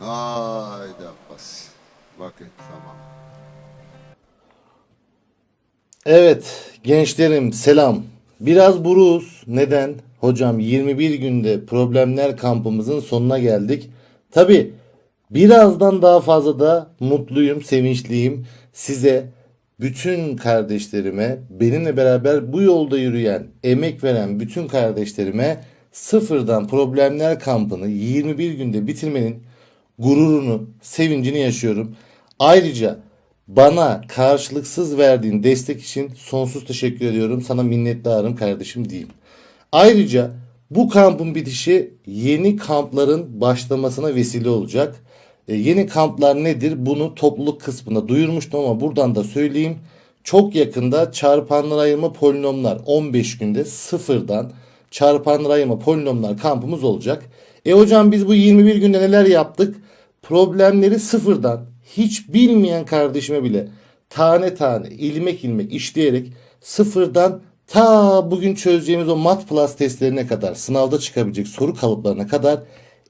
Haydi Abbas. Vakit tamam. Evet gençlerim selam. Biraz buruz. Neden? Hocam 21 günde problemler kampımızın sonuna geldik. Tabi birazdan daha fazla da mutluyum, sevinçliyim. Size, bütün kardeşlerime, benimle beraber bu yolda yürüyen, emek veren bütün kardeşlerime sıfırdan problemler kampını 21 günde bitirmenin gururunu, sevincini yaşıyorum. Ayrıca bana karşılıksız verdiğin destek için sonsuz teşekkür ediyorum. Sana minnettarım kardeşim diyeyim. Ayrıca bu kampın bitişi yeni kampların başlamasına vesile olacak. E, yeni kamplar nedir? Bunu topluluk kısmında duyurmuştum ama buradan da söyleyeyim. Çok yakında çarpanlar ayırma polinomlar 15 günde sıfırdan çarpanlar ayırma polinomlar kampımız olacak. E hocam biz bu 21 günde neler yaptık? Problemleri sıfırdan hiç bilmeyen kardeşime bile tane tane ilmek ilmek işleyerek sıfırdan ta bugün çözeceğimiz o mat plus testlerine kadar sınavda çıkabilecek soru kalıplarına kadar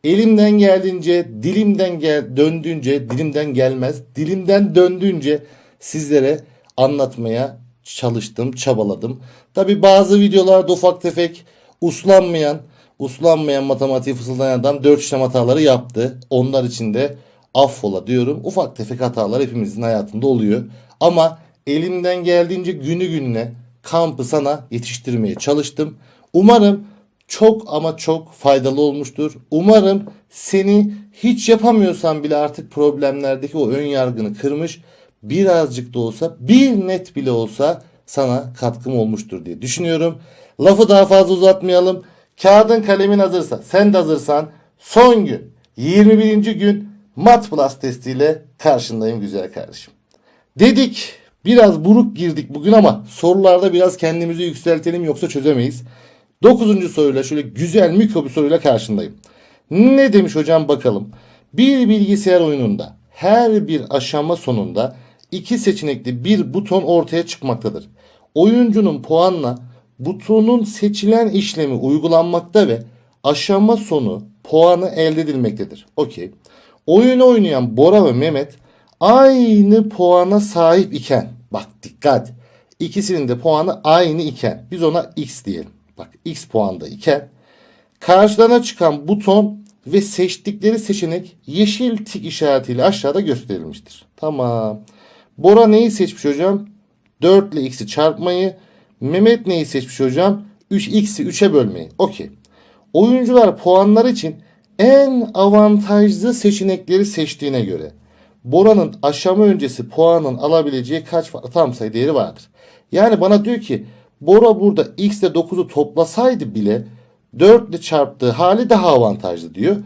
elimden geldiğince dilimden gel döndüğünce dilimden gelmez dilimden döndüğünce sizlere anlatmaya çalıştım çabaladım. Tabi bazı videolarda ufak tefek uslanmayan uslanmayan matematiği fısıldayan adam 4 işlem hataları yaptı. Onlar için de affola diyorum. Ufak tefek hatalar hepimizin hayatında oluyor. Ama elimden geldiğince günü gününe kampı sana yetiştirmeye çalıştım. Umarım çok ama çok faydalı olmuştur. Umarım seni hiç yapamıyorsan bile artık problemlerdeki o ön yargını kırmış birazcık da olsa bir net bile olsa sana katkım olmuştur diye düşünüyorum. Lafı daha fazla uzatmayalım. Kağıdın kalemin hazırsa sen de hazırsan son gün 21. gün Mat Plus testiyle karşındayım güzel kardeşim. Dedik biraz buruk girdik bugün ama sorularda biraz kendimizi yükseltelim yoksa çözemeyiz. Dokuzuncu soruyla şöyle güzel mikro bir soruyla karşındayım. Ne demiş hocam bakalım. Bir bilgisayar oyununda her bir aşama sonunda iki seçenekli bir buton ortaya çıkmaktadır. Oyuncunun puanla butonun seçilen işlemi uygulanmakta ve aşama sonu puanı elde edilmektedir. Okey. Oyunu oynayan Bora ve Mehmet aynı puana sahip iken bak dikkat ikisinin de puanı aynı iken biz ona x diyelim. Bak x puanda iken karşılarına çıkan buton ve seçtikleri seçenek yeşil tik işaretiyle aşağıda gösterilmiştir. Tamam. Bora neyi seçmiş hocam? 4 ile x'i çarpmayı. Mehmet neyi seçmiş hocam? 3x'i 3'e bölmeyi. Okey. Oyuncular puanlar için en avantajlı seçenekleri seçtiğine göre Bora'nın aşama öncesi puanın alabileceği kaç tam sayı değeri vardır. Yani bana diyor ki Bora burada x ile 9'u toplasaydı bile 4 ile çarptığı hali daha avantajlı diyor.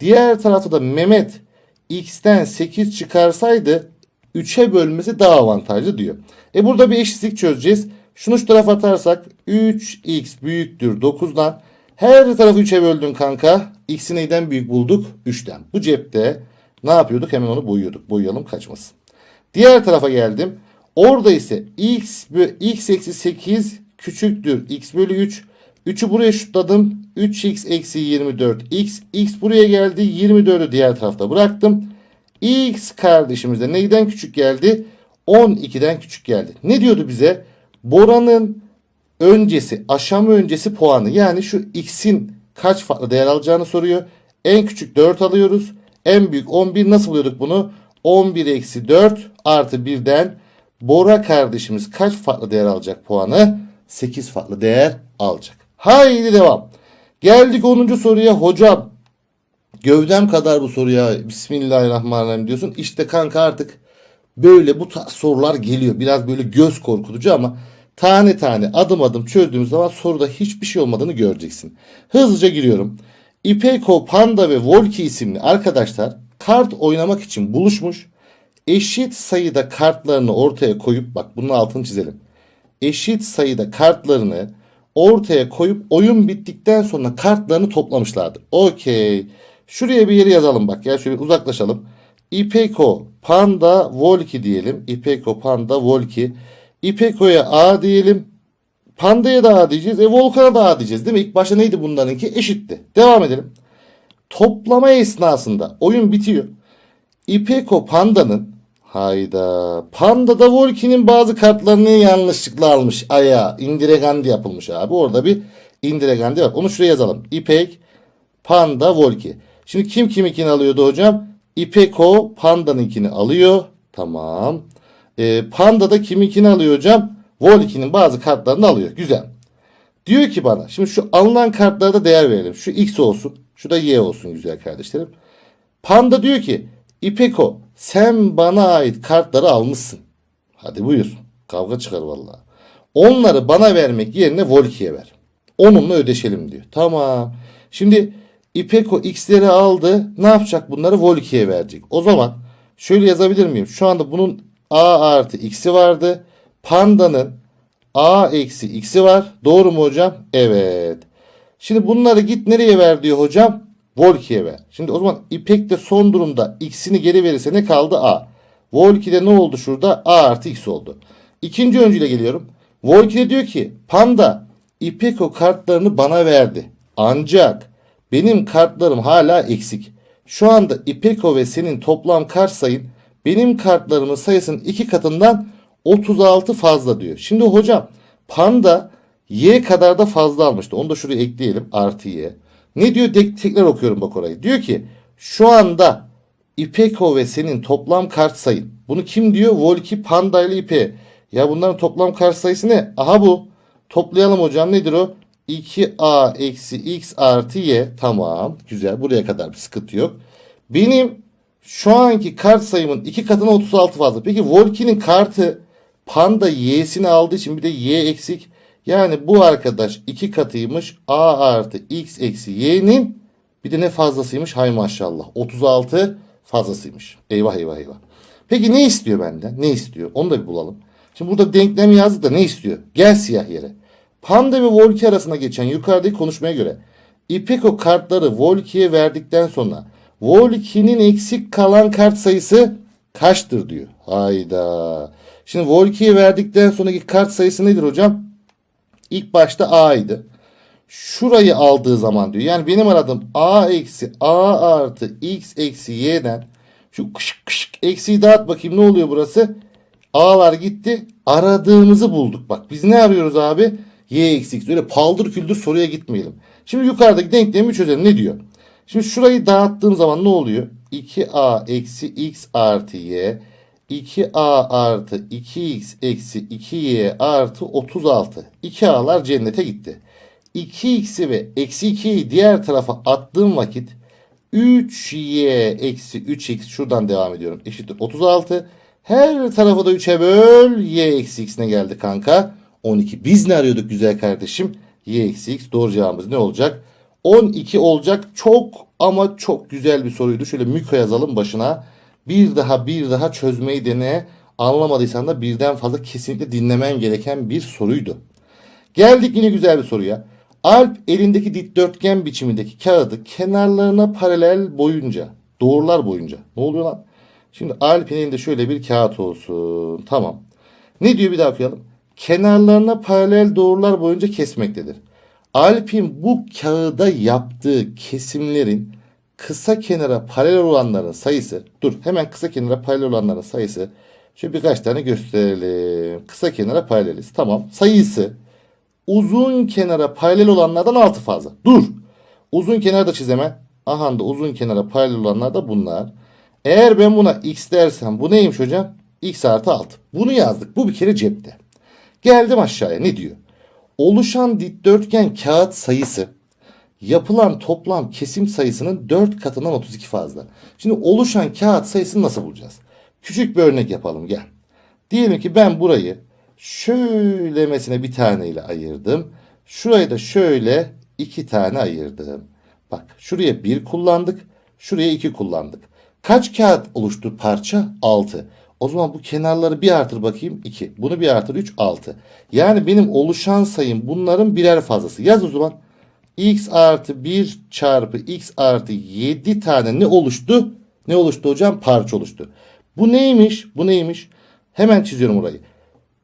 Diğer tarafta da Mehmet x'ten 8 çıkarsaydı 3'e bölmesi daha avantajlı diyor. E burada bir eşitlik çözeceğiz. Şunu şu tarafa atarsak 3x büyüktür 9'dan. Her tarafı 3'e böldün kanka. X'i neyden büyük bulduk? 3'ten. Bu cepte ne yapıyorduk? Hemen onu boyuyorduk. Boyayalım kaçmasın. Diğer tarafa geldim. Orada ise x, x eksi 8 küçüktür x bölü 3. 3'ü buraya şutladım. 3x eksi 24 x. x buraya geldi. 24'ü diğer tarafta bıraktım. x kardeşimiz de neyden küçük geldi? 12'den küçük geldi. Ne diyordu bize? Bora'nın öncesi, aşama öncesi puanı. Yani şu x'in kaç farklı değer alacağını soruyor. En küçük 4 alıyoruz. En büyük 11 nasıl buluyorduk bunu? 11 eksi 4 artı 1'den Bora kardeşimiz kaç farklı değer alacak puanı? 8 farklı değer alacak. Haydi devam. Geldik 10. soruya. Hocam gövdem kadar bu soruya Bismillahirrahmanirrahim diyorsun. İşte kanka artık böyle bu sorular geliyor. Biraz böyle göz korkutucu ama tane tane adım adım çözdüğümüz zaman soruda hiçbir şey olmadığını göreceksin. Hızlıca giriyorum. İpeko, Panda ve Volki isimli arkadaşlar kart oynamak için buluşmuş. Eşit sayıda kartlarını ortaya koyup bak bunun altını çizelim. Eşit sayıda kartlarını ortaya koyup oyun bittikten sonra kartlarını toplamışlardır. Okey. Şuraya bir yere yazalım bak ya şöyle uzaklaşalım. İpeko, Panda, Volki diyelim. İpeko, Panda, Volki. İpeko'ya A diyelim. Panda'ya da A diyeceğiz. E Volkan'a da A diyeceğiz değil mi? İlk başta neydi bunlarınki? Eşitti. Devam edelim. Toplama esnasında oyun bitiyor. İpeko Panda'nın hayda Panda'da Volki'nin bazı kartlarını yanlışlıkla almış aya indiregandi yapılmış abi. Orada bir indiregandi var. Onu şuraya yazalım. İpek Panda Volki. Şimdi kim kiminkini alıyordu hocam? İpeko Panda'nınkini alıyor. Tamam. Ee, Panda da kiminkini alıyor hocam? Volki'nin bazı kartlarını alıyor. Güzel. Diyor ki bana şimdi şu alınan kartlara da değer verelim. Şu X olsun. Şu da Y olsun güzel kardeşlerim. Panda diyor ki İpeko sen bana ait kartları almışsın. Hadi buyur. Kavga çıkar vallahi. Onları bana vermek yerine Volki'ye ver. Onunla ödeşelim diyor. Tamam. Şimdi İpeko X'leri aldı. Ne yapacak bunları? Volki'ye verecek. O zaman şöyle yazabilir miyim? Şu anda bunun A artı X'i vardı. Panda'nın A eksi X'i var. Doğru mu hocam? Evet. Şimdi bunları git nereye ver diyor hocam? Volki'ye ver. Şimdi o zaman İpek de son durumda X'ini geri verirse ne kaldı? A. Volki'de ne oldu şurada? A artı X oldu. İkinci öncüyle geliyorum. Volki de diyor ki Panda İpek o kartlarını bana verdi. Ancak benim kartlarım hala eksik. Şu anda İpeko ve senin toplam kart sayın benim kartlarımın sayısının iki katından 36 fazla diyor. Şimdi hocam Panda Y kadar da fazla almıştı. Onu da şuraya ekleyelim. Artı Y. Ne diyor? Tek- tekrar okuyorum bak orayı. Diyor ki şu anda İpeko ve senin toplam kart sayın. Bunu kim diyor? Volki, Panda ile İpe. Ya bunların toplam kart sayısı ne? Aha bu. Toplayalım hocam. Nedir o? 2A eksi X artı Y. Tamam. Güzel. Buraya kadar bir sıkıntı yok. Benim şu anki kart sayımın iki katına 36 fazla. Peki Volki'nin kartı Panda Y'sini aldığı için bir de Y eksik. Yani bu arkadaş iki katıymış. A artı X eksi Y'nin bir de ne fazlasıymış? Hay maşallah. 36 fazlasıymış. Eyvah eyvah eyvah. Peki ne istiyor benden? Ne istiyor? Onu da bir bulalım. Şimdi burada denklem yazdık da ne istiyor? Gel siyah yere. Panda ve Volki arasında geçen yukarıdaki konuşmaya göre İpeko kartları Volki'ye verdikten sonra Volki'nin eksik kalan kart sayısı kaçtır diyor. Hayda. Şimdi Volki'ye verdikten sonraki kart sayısı nedir hocam? İlk başta A'ydı. Şurayı aldığı zaman diyor. Yani benim aradığım A eksi A artı X eksi Y'den şu kışık kışık eksiyi dağıt bakayım ne oluyor burası? A'lar gitti. Aradığımızı bulduk. Bak biz ne arıyoruz abi? Y eksi X. Öyle paldır küldür soruya gitmeyelim. Şimdi yukarıdaki denklemi çözelim. Ne diyor? Şimdi şurayı dağıttığım zaman ne oluyor? 2A eksi X artı Y 2A artı 2X eksi 2Y artı 36. 2A'lar cennete gitti. 2X'i ve eksi 2'yi diğer tarafa attığım vakit 3Y eksi 3X şuradan devam ediyorum. Eşittir 36. Her tarafı da 3'e böl. Y eksi X'ine geldi kanka. 12. Biz ne arıyorduk güzel kardeşim? Y eksi X. Doğru cevabımız ne olacak? 12 olacak. Çok ama çok güzel bir soruydu. Şöyle Miko yazalım başına. Bir daha bir daha çözmeyi dene. Anlamadıysan da birden fazla kesinlikle dinlemen gereken bir soruydu. Geldik yine güzel bir soruya. Alp elindeki dikdörtgen biçimindeki kağıdı kenarlarına paralel boyunca, doğrular boyunca. Ne oluyor lan? Şimdi Alp'in elinde şöyle bir kağıt olsun. Tamam. Ne diyor bir daha okuyalım. Kenarlarına paralel doğrular boyunca kesmektedir. Alp'in bu kağıda yaptığı kesimlerin kısa kenara paralel olanların sayısı. Dur hemen kısa kenara paralel olanların sayısı. Şöyle birkaç tane gösterelim. Kısa kenara paraleliz. Tamam. Sayısı uzun kenara paralel olanlardan 6 fazla. Dur. Uzun kenarı da çiz hemen. Aha da uzun kenara paralel olanlar da bunlar. Eğer ben buna x dersem bu neymiş hocam? x artı 6. Bunu yazdık. Bu bir kere cepte. Geldim aşağıya. Ne diyor? Oluşan dikdörtgen kağıt sayısı yapılan toplam kesim sayısının 4 katından 32 fazla. Şimdi oluşan kağıt sayısını nasıl bulacağız? Küçük bir örnek yapalım gel. Diyelim ki ben burayı şöylemesine bir taneyle ayırdım. Şurayı da şöyle iki tane ayırdım. Bak şuraya bir kullandık. Şuraya iki kullandık. Kaç kağıt oluştu parça? 6. O zaman bu kenarları bir artır bakayım 2. Bunu bir artır 3 6. Yani benim oluşan sayım bunların birer fazlası. Yaz o zaman. x artı 1 çarpı x artı 7 tane ne oluştu? Ne oluştu hocam? Parça oluştu. Bu neymiş? Bu neymiş? Hemen çiziyorum orayı.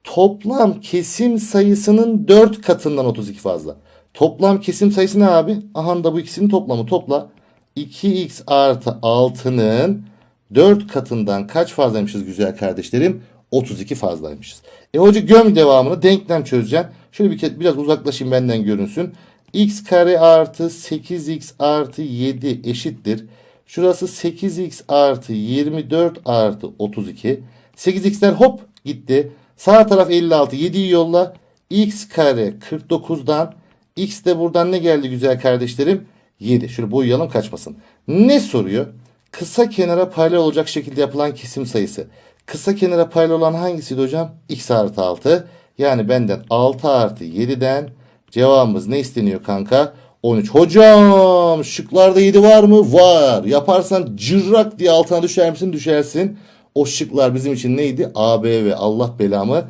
Toplam kesim sayısının 4 katından 32 fazla. Toplam kesim sayısı ne abi? Aha da bu ikisinin toplamı topla. 2x artı 6'nın 4 katından kaç fazlaymışız güzel kardeşlerim? 32 fazlaymışız. E hoca göm devamını denklem çözeceğim. Şöyle bir kez biraz uzaklaşayım benden görünsün. x kare artı 8x artı 7 eşittir. Şurası 8x artı 24 artı 32. 8x'ler hop gitti. Sağ taraf 56. 7'yi yolla. x kare 49'dan x de buradan ne geldi güzel kardeşlerim? 7. Şöyle boyayalım kaçmasın. Ne soruyor? Kısa kenara paralel olacak şekilde yapılan kesim sayısı. Kısa kenara paralel olan hangisiydi hocam? x artı 6. Yani benden 6 artı 7'den cevabımız ne isteniyor kanka? 13. Hocam şıklarda 7 var mı? Var. Yaparsan cırrak diye altına düşer misin? Düşersin. O şıklar bizim için neydi? A, B ve Allah belamı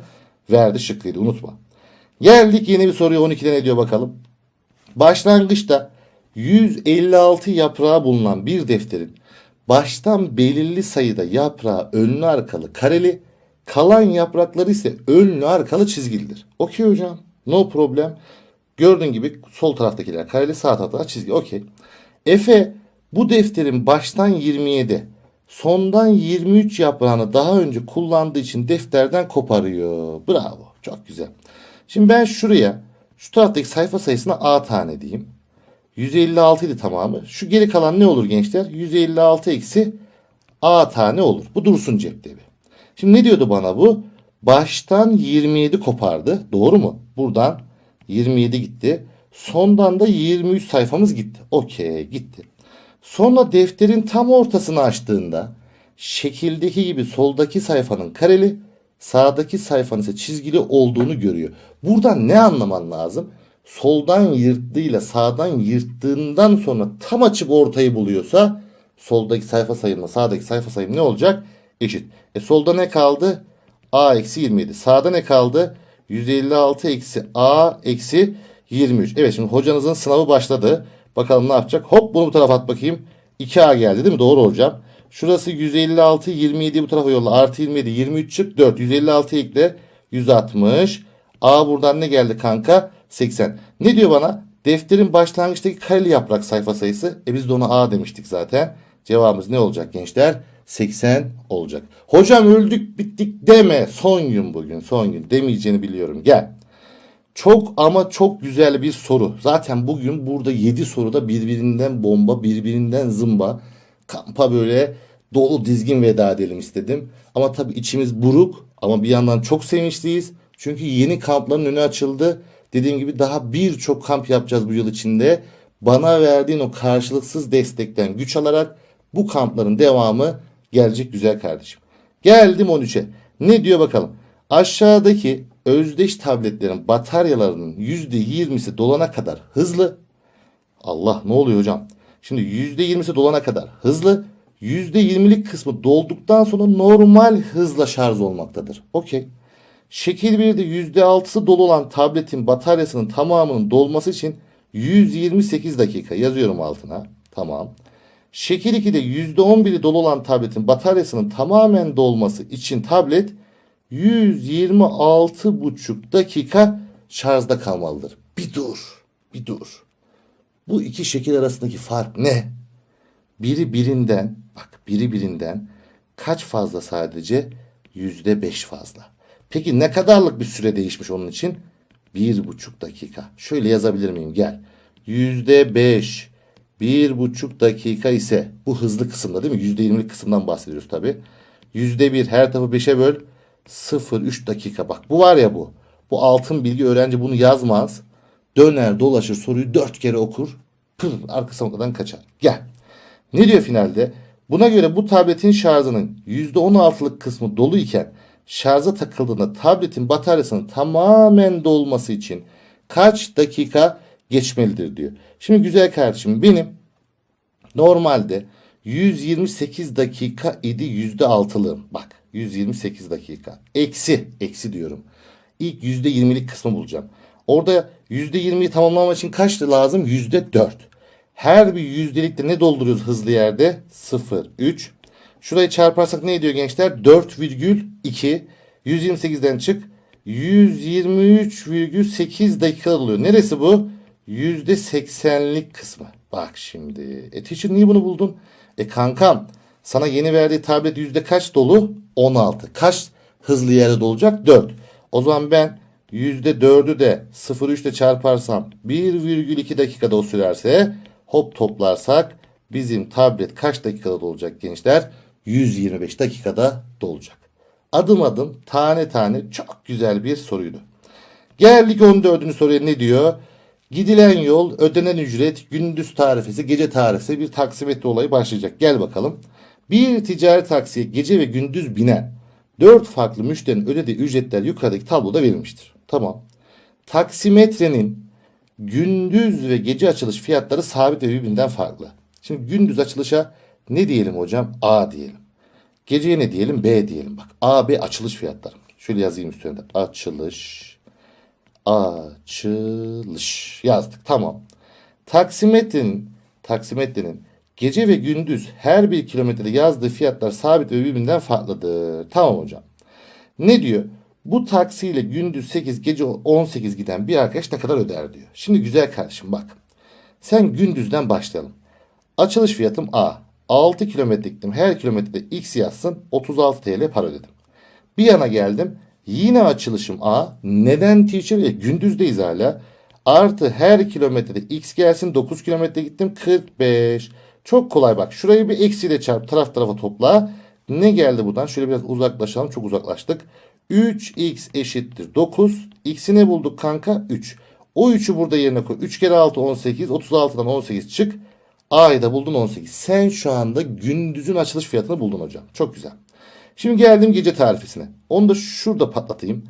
verdi şıkkıydı. Unutma. Geldik yeni bir soruya 12'de ne diyor bakalım. Başlangıçta 156 yaprağı bulunan bir defterin baştan belirli sayıda yaprağı önlü arkalı kareli, kalan yaprakları ise önlü arkalı çizgilidir. Okey hocam. No problem. Gördüğün gibi sol taraftakiler kareli, sağ taraftakiler çizgi. Okey. Efe bu defterin baştan 27, sondan 23 yaprağını daha önce kullandığı için defterden koparıyor. Bravo. Çok güzel. Şimdi ben şuraya şu taraftaki sayfa sayısına A tane diyeyim. 156 idi tamamı. Şu geri kalan ne olur gençler? 156 eksi A tane olur. Bu dursun cepte bir. Şimdi ne diyordu bana bu? Baştan 27 kopardı. Doğru mu? Buradan 27 gitti. Sondan da 23 sayfamız gitti. Okey gitti. Sonra defterin tam ortasını açtığında şekildeki gibi soldaki sayfanın kareli, sağdaki sayfanın ise çizgili olduğunu görüyor. Buradan ne anlaman lazım? Soldan yırttığıyla sağdan yırttığından sonra tam açıp ortayı buluyorsa soldaki sayfa sayımla sağdaki sayfa sayım ne olacak? Eşit. E solda ne kaldı? A eksi 27. Sağda ne kaldı? 156 eksi A eksi 23. Evet şimdi hocanızın sınavı başladı. Bakalım ne yapacak? Hop bunu bu tarafa at bakayım. 2A geldi değil mi? Doğru hocam. Şurası 156 27 bu tarafa yolla. Artı 27 23 çık 4. 156 ekle 160. A buradan ne geldi kanka? 80. Ne diyor bana? Defterin başlangıçtaki kareli yaprak sayfa sayısı. E biz de ona A demiştik zaten. Cevabımız ne olacak gençler? 80 olacak. Hocam öldük bittik deme. Son gün bugün son gün demeyeceğini biliyorum. Gel. Çok ama çok güzel bir soru. Zaten bugün burada 7 soruda birbirinden bomba, birbirinden zımba. Kampa böyle dolu dizgin veda edelim istedim. Ama tabii içimiz buruk ama bir yandan çok sevinçliyiz. Çünkü yeni kampların önü açıldı. Dediğim gibi daha birçok kamp yapacağız bu yıl içinde. Bana verdiğin o karşılıksız destekten güç alarak bu kampların devamı gelecek güzel kardeşim. Geldim 13'e. Ne diyor bakalım. Aşağıdaki özdeş tabletlerin bataryalarının %20'si dolana kadar hızlı. Allah ne oluyor hocam? Şimdi %20'si dolana kadar hızlı. %20'lik kısmı dolduktan sonra normal hızla şarj olmaktadır. Okey. Şekil 1'de %6'sı dolu olan tabletin bataryasının tamamının dolması için 128 dakika yazıyorum altına. Tamam. Şekil 2'de %11'i dolu olan tabletin bataryasının tamamen dolması için tablet 126,5 dakika şarjda kalmalıdır. Bir dur. Bir dur. Bu iki şekil arasındaki fark ne? Biri birinden bak biri birinden kaç fazla sadece? Yüzde beş fazla. Peki ne kadarlık bir süre değişmiş onun için? Bir buçuk dakika. Şöyle yazabilir miyim? Gel. Yüzde beş. Bir buçuk dakika ise bu hızlı kısımda değil mi? Yüzde yirmilik kısımdan bahsediyoruz tabi. Yüzde bir her tarafı beşe böl. Sıfır üç dakika. Bak bu var ya bu. Bu altın bilgi öğrenci bunu yazmaz. Döner dolaşır soruyu dört kere okur. Pır arka sonradan kaçar. Gel. Ne diyor finalde? Buna göre bu tabletin şarjının %16'lık kısmı dolu iken şarja takıldığında tabletin bataryasının tamamen dolması için kaç dakika geçmelidir diyor. Şimdi güzel kardeşim benim normalde 128 dakika idi %6'lığım. Bak 128 dakika. Eksi, eksi diyorum. İlk %20'lik kısmı bulacağım. Orada %20'yi tamamlamak için kaç lazım? %4. Her bir yüzdelikte ne dolduruyoruz hızlı yerde? 0, 3. Şurayı çarparsak ne ediyor gençler? 4,2. 128'den çık. 123,8 dakika oluyor. Neresi bu? %80'lik kısmı. Bak şimdi. E teacher niye bunu buldun? E kankam sana yeni verdiği tablet yüzde kaç dolu? 16. Kaç hızlı yerde dolacak? 4. O zaman ben yüzde 4'ü de 0.3 ile çarparsam 1,2 dakikada o sürerse hop toplarsak bizim tablet kaç dakikada dolacak gençler? 125 dakikada dolacak. Adım adım tane tane çok güzel bir soruydu. Geldik 14. soruya ne diyor? Gidilen yol, ödenen ücret, gündüz tarifesi, gece tarifesi bir taksimetre olayı başlayacak. Gel bakalım. Bir ticari taksiye gece ve gündüz binen 4 farklı müşterinin ödediği ücretler yukarıdaki tabloda verilmiştir. Tamam. Taksimetrenin gündüz ve gece açılış fiyatları sabit ve birbirinden farklı. Şimdi gündüz açılışa ne diyelim hocam? A diyelim. Geceye ne diyelim? B diyelim. Bak A, B açılış fiyatları. Şöyle yazayım üstünde. Açılış. Açılış. Yazdık. Tamam. Taksimetrenin taksimetrenin gece ve gündüz her bir kilometrede yazdığı fiyatlar sabit ve birbirinden farklıdır. Tamam hocam. Ne diyor? Bu taksiyle gündüz 8 gece 18 giden bir arkadaş ne kadar öder diyor. Şimdi güzel kardeşim bak. Sen gündüzden başlayalım. Açılış fiyatım A. 6 kilometre gittim. Her kilometrede X yazsın. 36 TL para ödedim. Bir yana geldim. Yine açılışım A. Neden teacher? E, gündüzdeyiz hala. Artı her kilometrede X gelsin. 9 kilometre gittim. 45. Çok kolay bak. Şurayı bir eksiyle çarp. Taraf tarafa topla. Ne geldi buradan? Şöyle biraz uzaklaşalım. Çok uzaklaştık. 3x eşittir 9. X'i ne bulduk kanka? 3. O 3'ü burada yerine koy. 3 kere 6 18. 36'dan 18 çık. A'yı da buldun 18. Sen şu anda gündüzün açılış fiyatını buldun hocam. Çok güzel. Şimdi geldim gece tarifesine. Onu da şurada patlatayım.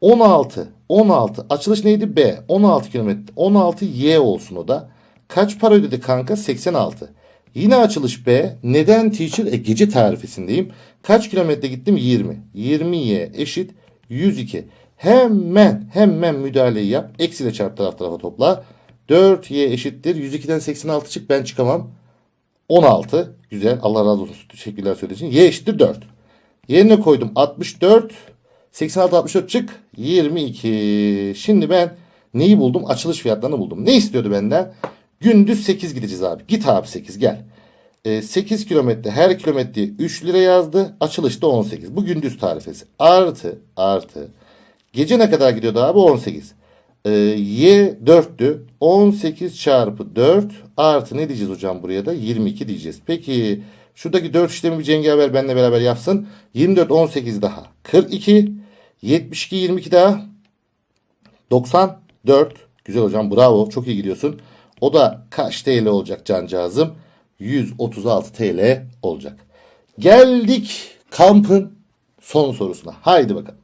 16. 16. Açılış neydi? B. 16 kilometre. 16 Y olsun o da. Kaç para ödedi kanka? 86. Yine açılış B. Neden teacher? E gece tarifesindeyim. Kaç kilometre gittim? 20. 20 Y eşit 102. Hemen hemen müdahaleyi yap. Eksiyle çarp taraf tarafa topla. 4y eşittir. 102'den 86 çık ben çıkamam. 16. Güzel. Allah razı olsun. Teşekkürler söylediğin. Y eşittir 4. Yerine koydum 64. 86 64 çık. 22. Şimdi ben neyi buldum? Açılış fiyatlarını buldum. Ne istiyordu benden? Gündüz 8 gideceğiz abi. Git abi 8 gel. E, 8 kilometre her kilometreye 3 lira yazdı. Açılışta 18. Bu gündüz tarifesi. Artı artı. Gece ne kadar gidiyordu abi? 18. Ee, y 4'tü. 18 çarpı 4 artı ne diyeceğiz hocam buraya da? 22 diyeceğiz. Peki şuradaki 4 işlemi bir cengaver benimle beraber yapsın. 24 18 daha. 42 72 22 daha 94. Güzel hocam bravo. Çok iyi gidiyorsun. O da kaç TL olacak cancağızım? 136 TL olacak. Geldik kampın son sorusuna. Haydi bakalım.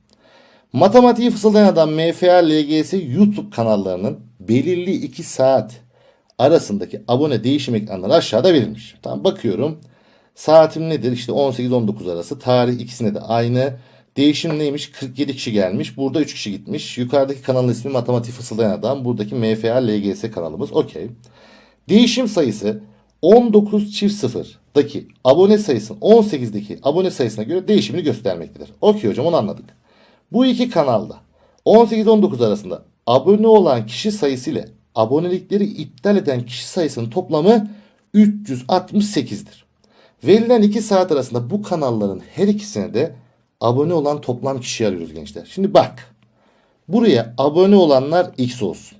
Matematiği fısıldayan adam MFA LGS YouTube kanallarının belirli 2 saat arasındaki abone değişim ekranları aşağıda verilmiş. Tamam bakıyorum. Saatim nedir? İşte 18-19 arası. Tarih ikisine de aynı. Değişim neymiş? 47 kişi gelmiş. Burada 3 kişi gitmiş. Yukarıdaki kanalın ismi Matematik Fısıldayan Adam. Buradaki MFA LGS kanalımız. Okey. Değişim sayısı 19 çift 0'daki abone sayısının 18'deki abone sayısına göre değişimini göstermektedir. Okey hocam onu anladık. Bu iki kanalda 18-19 arasında abone olan kişi sayısı ile abonelikleri iptal eden kişi sayısının toplamı 368'dir. Verilen 2 saat arasında bu kanalların her ikisine de abone olan toplam kişi arıyoruz gençler. Şimdi bak. Buraya abone olanlar X olsun.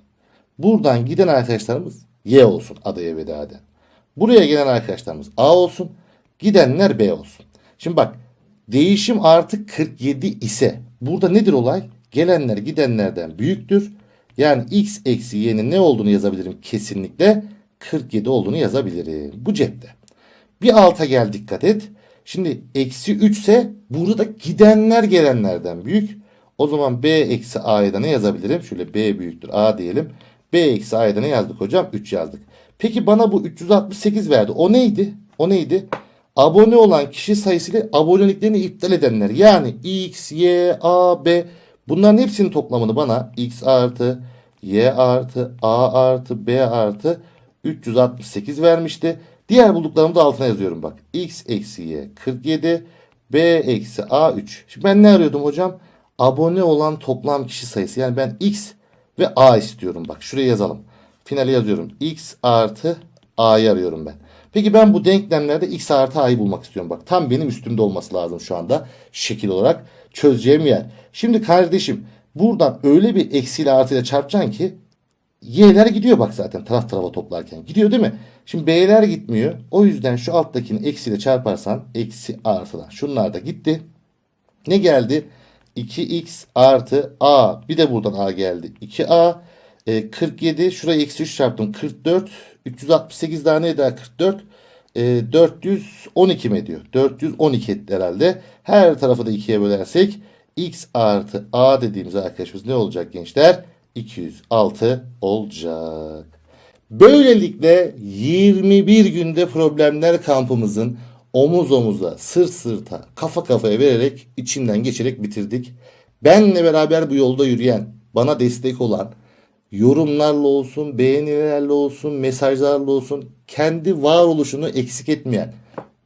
Buradan giden arkadaşlarımız Y olsun adaya veda eden. Buraya gelen arkadaşlarımız A olsun. Gidenler B olsun. Şimdi bak değişim artık 47 ise burada nedir olay? Gelenler gidenlerden büyüktür. Yani x eksi y'nin ne olduğunu yazabilirim kesinlikle. 47 olduğunu yazabilirim. Bu cepte. Bir alta gel dikkat et. Şimdi eksi 3 ise burada gidenler gelenlerden büyük. O zaman b eksi a'ya da ne yazabilirim? Şöyle b büyüktür a diyelim. b eksi a'ya da ne yazdık hocam? 3 yazdık. Peki bana bu 368 verdi. O neydi? O neydi? Abone olan kişi sayısıyla aboneliklerini iptal edenler. Yani x, y, a, b bunların hepsinin toplamını bana x artı y artı a artı b artı 368 vermişti. Diğer bulduklarımı da altına yazıyorum bak. x eksi y 47 b eksi a 3. Şimdi ben ne arıyordum hocam? Abone olan toplam kişi sayısı. Yani ben x ve a istiyorum bak. Şuraya yazalım. Finale yazıyorum. x artı A'yı arıyorum ben. Peki ben bu denklemlerde x artı a'yı bulmak istiyorum. Bak tam benim üstümde olması lazım şu anda şekil olarak çözeceğim yer. Şimdi kardeşim buradan öyle bir eksiyle artıyla çarpacaksın ki y'ler gidiyor bak zaten taraf tarafa toplarken. Gidiyor değil mi? Şimdi b'ler gitmiyor. O yüzden şu alttakini eksiyle çarparsan eksi artıdan. Şunlar da gitti. Ne geldi? 2x artı a. Bir de buradan a geldi. 2a. E, 47. Şuraya eksi 3 çarptım. 44. 368 daha ne eder? 44. E, 412 mi ediyor? 412 etti herhalde. Her tarafı da 2'ye bölersek x artı a dediğimiz arkadaşımız ne olacak gençler? 206 olacak. Böylelikle 21 günde problemler kampımızın omuz omuza, sırt sırta, kafa kafaya vererek içinden geçerek bitirdik. Benle beraber bu yolda yürüyen, bana destek olan, yorumlarla olsun, beğenilerle olsun, mesajlarla olsun, kendi varoluşunu eksik etmeyen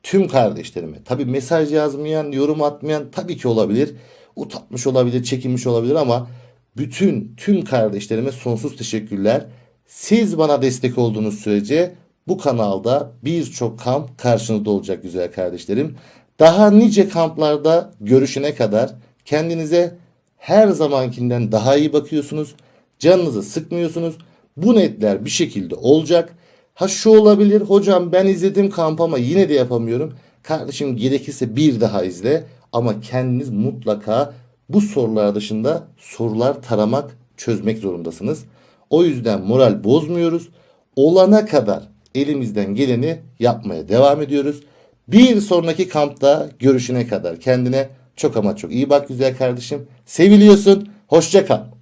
tüm kardeşlerime. Tabi mesaj yazmayan, yorum atmayan tabii ki olabilir. Utanmış olabilir, çekinmiş olabilir ama bütün tüm kardeşlerime sonsuz teşekkürler. Siz bana destek olduğunuz sürece bu kanalda birçok kamp karşınızda olacak güzel kardeşlerim. Daha nice kamplarda görüşene kadar kendinize her zamankinden daha iyi bakıyorsunuz. Canınızı sıkmıyorsunuz. Bu netler bir şekilde olacak. Ha şu olabilir hocam ben izledim kamp ama yine de yapamıyorum. Kardeşim gerekirse bir daha izle ama kendiniz mutlaka bu sorular dışında sorular taramak, çözmek zorundasınız. O yüzden moral bozmuyoruz. Olana kadar elimizden geleni yapmaya devam ediyoruz. Bir sonraki kampta görüşüne kadar kendine çok ama çok iyi bak güzel kardeşim. Seviliyorsun. Hoşça kal.